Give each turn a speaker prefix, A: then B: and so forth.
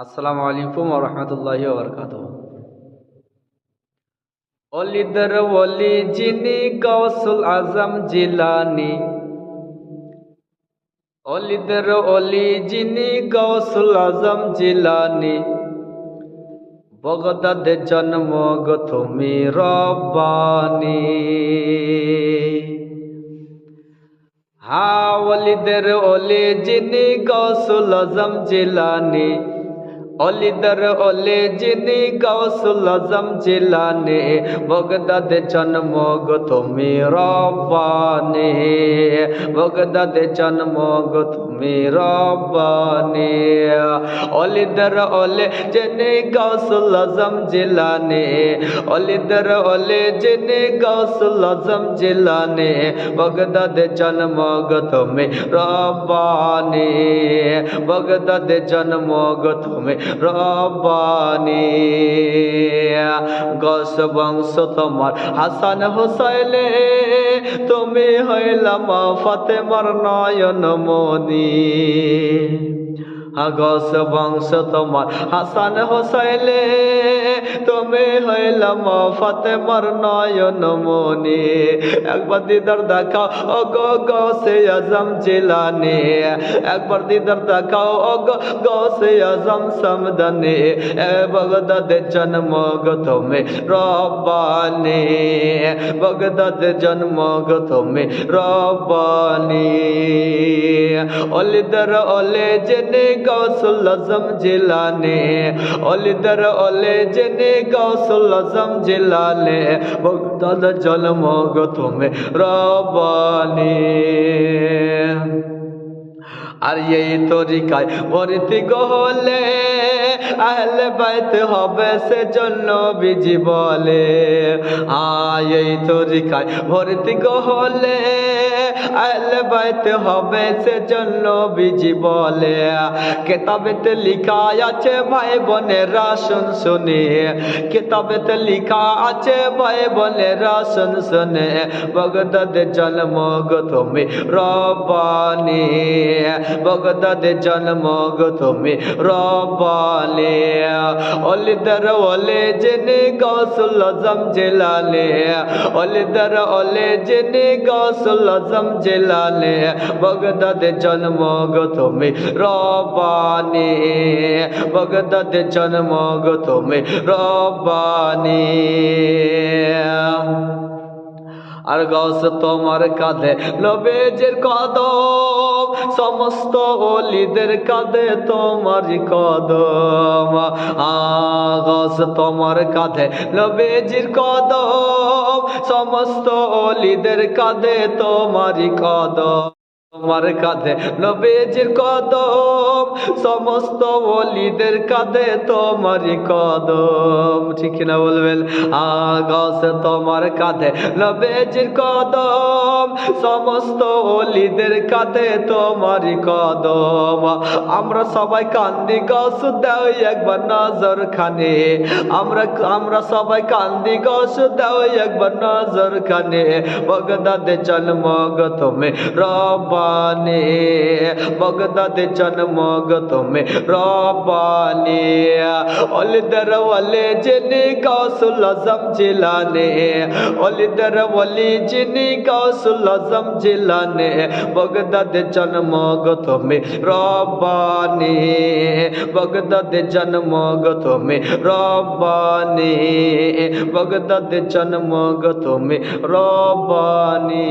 A: আসসালামু আলাইকুম রহমতুল্লাহ বরকাত অলিদের ওলি যিনি গৌসুল আজম জিলানি। অলিদের অলি যিনি গৌসুল আজম জিলানি। বগদাদে জন্ম গো তুমি রব্বানি। হা, অলিদের অলি যিনি গৌসুল আজম জিলানি। অলিদর অলে যিনি গৌসুল আজম জিলানে বগদাদে জন্ম গো তুমি রব্বানি বগদাদে জন্ম গো তুমি রব্বানি অলিদর অলে যিনি গৌসুল আজম জিলানে অলিদর অলে যিনি গৌসুল আজম জিলানে বগদাদে জন্ম গো তুমি রব্বানি বগদাদে জন্ম গো তুমি রব্বানি। গস বংশ তোমার। হাসান হোসাইলে তুমি হইলাম ফাতেমার নয়ন মনি আগস বংশ তোমার। হাসান হোসাইলে তুমি হইলাম ফতেমার নয়ন মনি একবার দিদার দেখাও ও গো গসে আজম জিলানি। একবার দিদার দেখাও ও গো গসে আজম সমদনি। এ বগদাদে জন্ম গো তুমি রব্বানি। বগদাদে জন্ম গো তুমি রব্বানি। অলিদর অলে জেনে গৌসুল আজম জিলানে। অলিদর অলে জেনে গৌসুল আজম জিলানে ভক্তদ জন্ম গো তুমি রবানি। আর এই তরিকায় ভর্তি গহলে আহলে বাইতে হবে সে জন্য বিজি বলে। আয় এই তরিকায় ভর্তি গহলে। আহলে বাইতে হবে সে জন্য বিজি বলে। কেতাবেতে লিখা আছে ভাই বোনেরা শুন শুনে। কেতাবেতে লিখা আছে ভাই বোনেরা শুন শুনে। বগদাদে জন্ম গো তুমি রব্বানি। বগদাদে জন্ম গো তুমি রব্বানি অলিদর ওলে জেনে গৌসুল আজম জেলালে। অলিদর ওলে জেনে গৌসুল আজম জেলালে। বগদাদে জন্ম গো তুমি রব্বানি। বগদাদে জন্ম গো তুমি রব্বানি। আর গস তোমার কাঁধে নবেজের কদম। সমস্ত অলিদের কাঁধে তোমার কদম আগস তোমার কাঁধে, নবেজির কদম, সমস্ত অলিদের কাঁধে তোমার কদম, তোমার কাঁধে নবেজির কদম সমস্ত ওলিদের কাঁধে তোমার কদম। ঠিক না বলবেন? আগস তোমার কাঁধে, নবেজির কদম। সমস্ত ওলিদের কাঁধে তোমার কদম। আমরা সবাই কান্দি গস দাও একবার নজর খানে আমরা আমরা সবাই কান্দি গস দাও একবার নজর খানে বগদাদে জন্ম গো তুমি রব্বানি। বগদাদে জন্ম গো তুমি রব্বানি অলিদর ওয়ালে যিনি গৌসুল আজম জিলানে অলিদর ওয়ালি যিনি গৌসুল আজম জিলানে বগদাদে জন্ম গো তুমি রব্বানি বগদাদে জন্ম গো তুমি রব্বানি বগদাদে জন্ম গো তুমি রব্বানি